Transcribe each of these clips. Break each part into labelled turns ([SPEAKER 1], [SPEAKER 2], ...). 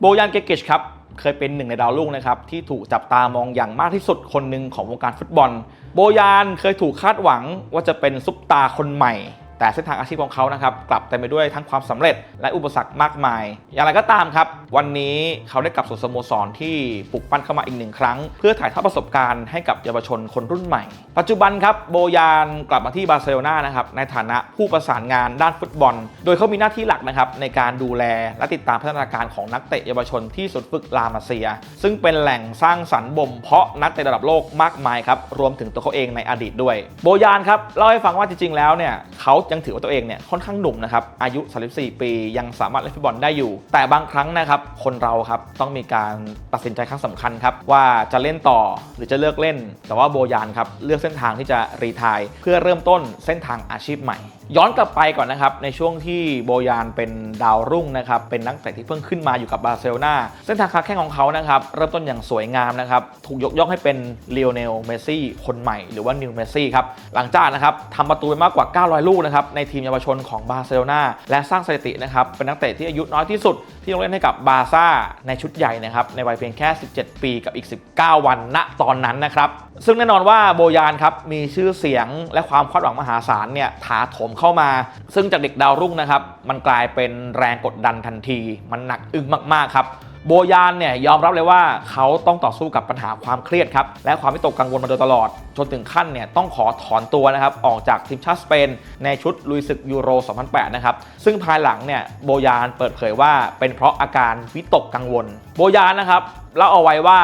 [SPEAKER 1] โบยานเกกิชครับเคยเป็นหนึ่งในดาวรุ่งนะครับที่ถูกจับตามองอย่างมากที่สุดคนหนึ่งของวงการฟุตบอล โบยานเคยถูกคาดหวังว่าจะเป็นซุปตาคนใหม่ แต่เส้นทางอาชีพของเขานะครับกลับเต็มไปด้วยทั้งความสำเร็จและอุปสรรคมากมาย อย่างไรก็ตามครับ วันนี้เขาได้กลับสู่สโมสรที่ปลุกปั้นเข้ามาอีกหนึ่งครั้ง เพื่อถ่ายทอดประสบการณ์ให้กับเยาวชนคนรุ่นใหม่ ปัจจุบันครับโบยานกลับมาที่บาร์เซโลนานะครับในฐานะผู้ประสานงานด้านฟุตบอล โดยเขามีหน้าที่หลักนะครับในการดูแลและติดตามพัฒนาการของนักเตะเยาวชนที่สุดฝึกลามาเซีย ซึ่งเป็นแหล่งสร้างสรรค์บ่มเพาะนักเตะระดับโลกมากมายครับรวมถึงตัวเขาเองในอดีตด้วย โบยานครับเล่าให้ฟังว่าจริงๆแล้วเนี่ยเขายังถือว่าตัวเองเนี่ยค่อนข้างหนุ่มนะครับอายุ 34 ปียังสามารถเล่นฟุตบอลได้อยู่ แต่บางครั้งนะครับคนเราครับต้องมีการตัดสินใจครั้งสำคัญครับว่าจะเล่นต่อหรือจะเลิกเล่น แต่ว่าโบยานครับเลือกเส้นทางที่จะรีทายเพื่อเริ่มต้นเส้นทางอาชีพใหม่ย้อนกลับไปก่อนนะครับ ในช่วงที่โบยานเป็นดาวรุ่งนะครับ เป็นนักเตะที่เพิ่งขึ้นมาอยู่กับบาร์เซโลนาเส้นทางค้าแข่งของเขานะครับ เริ่มต้นอย่างสวยงามนะครับ ถูกยกย่องให้เป็นเลโอเนลเมสซี่คนใหม่หรือว่านิวเมสซี่ครับ หลังจากนะครับทำประตูไปมากกว่า 900 ลูกนะครับ ในทีมเยาวชนของบาร์เซโลนาและสร้างสถิตินะครับ เป็นนักเตะที่อายุน้อยที่สุด ที่ลงเล่นให้กับบาร์ซ่าในชุดใหญ่นะครับในวัยเพียงแค่ 17 ปีกับอีก 19 วันณตอนนั้นนะครับซึ่งแน่นอนว่าโบยานครับมีชื่อเสียงและความคาดหวังมหาศาลเนี่ยถาถมเข้ามา ซึ่งจากเด็กดาวรุ่งนะครับ มันกลายเป็นแรงกดดันทันที มันหนักอึ้งมากๆครับ โบยานเนี่ยยอมรับเลยว่าเขาต้องต่อสู้กับปัญหาความเครียดครับและความวิตกกังวลมาโดยตลอด จนถึงขั้นเนี่ยต้องขอถอนตัวนะครับออกจากทีมชาติสเปน ในชุดลุยศึกยูโร 2008 นะครับ ซึ่งภายหลังเนี่ยโบยานเปิดเผยว่าเป็นเพราะอาการวิตกกังวล โบยานนะครับเล่าเอาไว้ว่า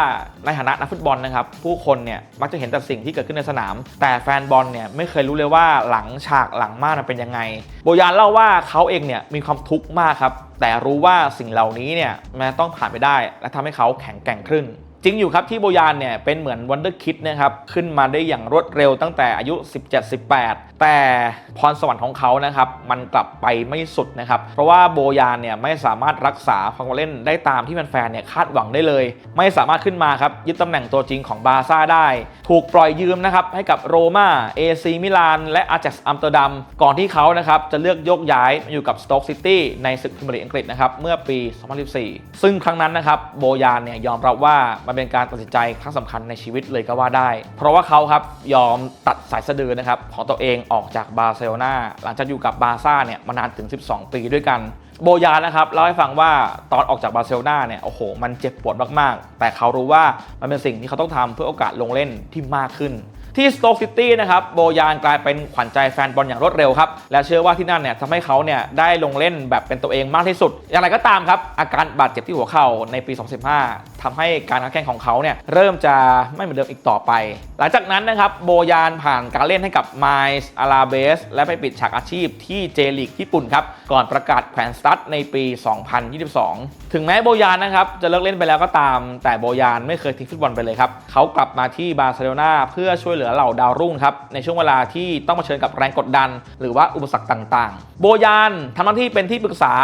[SPEAKER 1] ในฐานะนักฟุตบอลนะครับ ผู้คนเนี่ยมักจะเห็นแต่สิ่งที่เกิดขึ้นในสนาม แต่แฟนบอลเนี่ยไม่เคยรู้เลยว่าหลังฉากหลังม่านมันเป็นยังไง โบยานเล่าว่าเขาเองเนี่ยมีความทุกข์มากครับแต่รู้ว่าสิ่งเหล่านี้เนี่ยมันต้องผ่านไปได้ และทำให้เขาแข็งแกร่งขึ้น จริงอยู่ครับที่โบยานเนี่ยเป็นเหมือนวันเดอร์คิดนะครับขึ้นมาได้อย่างรวดเร็วตั้งแต่อายุ 17-18 แต่พรสวรรค์ของเขานะครับมันกลับไปไม่สุดนะครับ เพราะว่าโบยานเนี่ยไม่สามารถรักษาความเล่นได้ตามที่แฟนๆเนี่ยคาดหวังได้เลย ไม่สามารถขึ้นมาครับยึดตำแหน่งตัวจริงของบาร์ซ่าได้ ถูกปล่อยยืมนะครับให้กับโรม่าเอซีมิลานและอา j จ x อัมสเตอร์ดัมก่อนที่เขานะครับจะเลือกยกย้ายมาอยู่กับสโต๊กซิตี้ในศึกพรีเมียร์ลีกอังกฤษนะครับเมื่อปี 2014 ซึ่งครั้งนั้นนะครับโบยานเนี่ยยอมรับว่ามันเป็นการตัดสินใจครั้งสำคัญในชีวิตเลยก็ว่าได้ เพราะว่าเขาครับยอมตัดสายสะดือนะครับของตัวเองออกจากบาร์เซโลนาหลังจากอยู่กับบาร์ซ่าเนี่ยมานานถึง 12 ปีด้วยกัน โบยานนะครับเล่าให้ฟังว่าตอนออกจากบาร์เซโลนาเนี่ยโอ้โห มันเจ็บปวดมากๆ แต่เขารู้ว่ามันเป็นสิ่งที่เขาต้องทำเพื่อโอกาสลงเล่นที่มากขึ้นที่สโต๊กซิตี้นะครับโบยานกลายเป็นขวัญใจแฟนบอลอย่างรวดเร็วครับ และเชื่อว่าที่นั่นเนี่ยทำให้เขาเนี่ยได้ลงเล่นแบบเป็นตัวเองมากที่สุด อย่างไรก็ตามครับ อาการบาดเจ็บที่หัวเข่าในปี 2015 ทำให้การค้าแข่งของเขาเนี่ยเริ่มจะไม่เหมือนเดิมอีกต่อไป หลังจากนั้นนะครับโบยานผ่านการเล่นให้กับไมซ์อาราเบสและไปปิดฉากอาชีพที่เจลีกญี่ปุ่นครับ ก่อนประกาศแขวนสตั๊ดในปี 2022 ถึงแม้โบยานนะครับจะเลิกเล่นไปแล้วก็ตาม แต่โบยานไม่เคยทิ้งฟุตบอลไปเลยครับเขากลับมาที่บาร์เซโลนาเพื่อช่วยเหลือเหล่าดาวรุ่งครับในช่วงเวลาที่ต้องเผชิญกับแรงกดดัน หรือว่าอุปสรรคต่าง ๆ โบยานทำหน้าที่เป็นที่ปรึกษา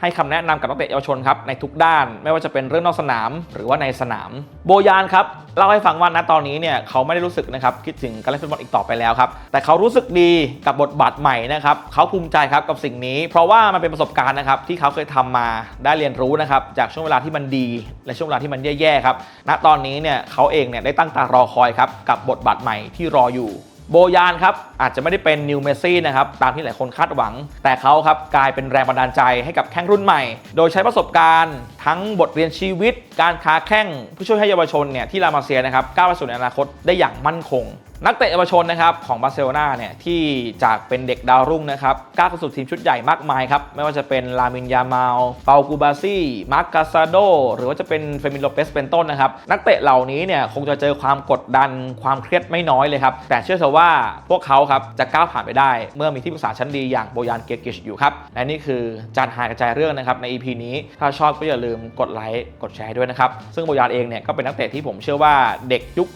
[SPEAKER 1] ให้คำแนะนำกับนักเตะเยาวชนครับในทุกด้าน ไม่ว่าจะเป็นเรื่องนอกสนามหรือว่าในสนาม โบยานครับเล่าให้ฟังว่าณตอนนี้เนี่ยเขาไม่ได้รู้สึกนะครับคิดถึงการเล่นฟุตบอลอีกต่อไปแล้วครับแต่เขารู้สึกดีกับบทบาทใหม่นะครับเขาภูมิใจครับกับสิ่งนี้ เพราะว่ามันเป็นประสบการณ์นะครับที่เขาเคยทำมาได้เรียนรู้นะครับจากช่วงเวลาที่มันดี และช่วงเวลาที่มันแย่ๆครับณตอนนี้เนี่ยเขาเองเนี่ยได้ตั้งตารอคอยครับกับบทบาทใหม่ที่รออยู่ โบยานครับอาจจะไม่ได้เป็นนิวเมซี่นะครับตามที่หลายคนคาดหวัง แต่เขาครับกลายเป็นแรงบันดาลใจให้กับแข้งรุ่นใหม่ โดยใช้ประสบการณ์ ทั้งบทเรียนชีวิต การค้าแข้งเพื่อช่วยให้เยาวชนเนี่ยที่ลามาเซียนะครับก้าวไปสู่ในอนาคตได้อย่างมั่นคงนักเตะเยาวชนนะครับของบาร์เซโลนาเนี่ยที่จากเป็นเด็กดาวรุ่งนะครับก้าวเข้าสู่ทีมชุดใหญ่มากมายครับ ไม่ว่าจะเป็นลามินยามาลเปากูบาซี่มาร์กกาซาโด หรือว่าจะเป็นเฟมิโลเปสเป็นต้นนะครับ นักเตะเหล่านี้เนี่ยคงจะเจอความกดดันความเครียดไม่น้อยเลยครับ แต่เชื่อเถอะว่าพวกเขาครับจะก้าวผ่านไปได้ เมื่อมีที่ปรึกษาชั้นดีอย่างโบยานเกียกิชอยู่ครับและนี่คือจานหายกระจายเรื่องนะครับใน EP นี้ถ้าชอบก็อย่าลืมกดไลค์กดแชร์ด้วยนะครับซึ่งโบยานเองเนี่ยก็เป็นนักเตะที่ผมเชื่อว่าเด็กยุค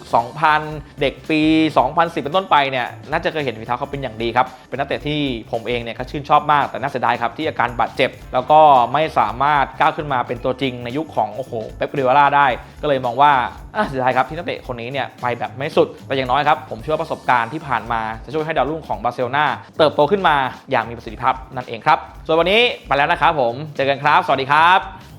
[SPEAKER 1] 2000 เด็กปี2010 เป็นต้นไปเนี่ยน่าจะเคยเห็นฝีเท้าเขาเป็นอย่างดีครับ เป็นนักเตะที่ผมเองเนี่ยก็ชื่นชอบมากแต่น่าเสียดายครับที่อาการบาดเจ็บ แล้วก็ไม่สามารถก้าวขึ้นมาเป็นตัวจริงในยุคของโอ้โหเป๊ปกวาร์ดิโอลาได้ ก็เลยมองว่าอะเสียดายครับที่นักเตะคนนี้เนี่ยไปแบบไม่สุดแต่อย่างน้อยครับผมเชื่อว่าประสบการณ์ที่ผ่านมาจะช่วยให้ดาวรุ่งของบาร์เซโลนาเติบโตขึ้นมาอย่างมีประสิทธิภาพนั่นเองครับส่วนวันนี้ไปแล้วนะครับผมเจอกันครับ สวัสดีครับ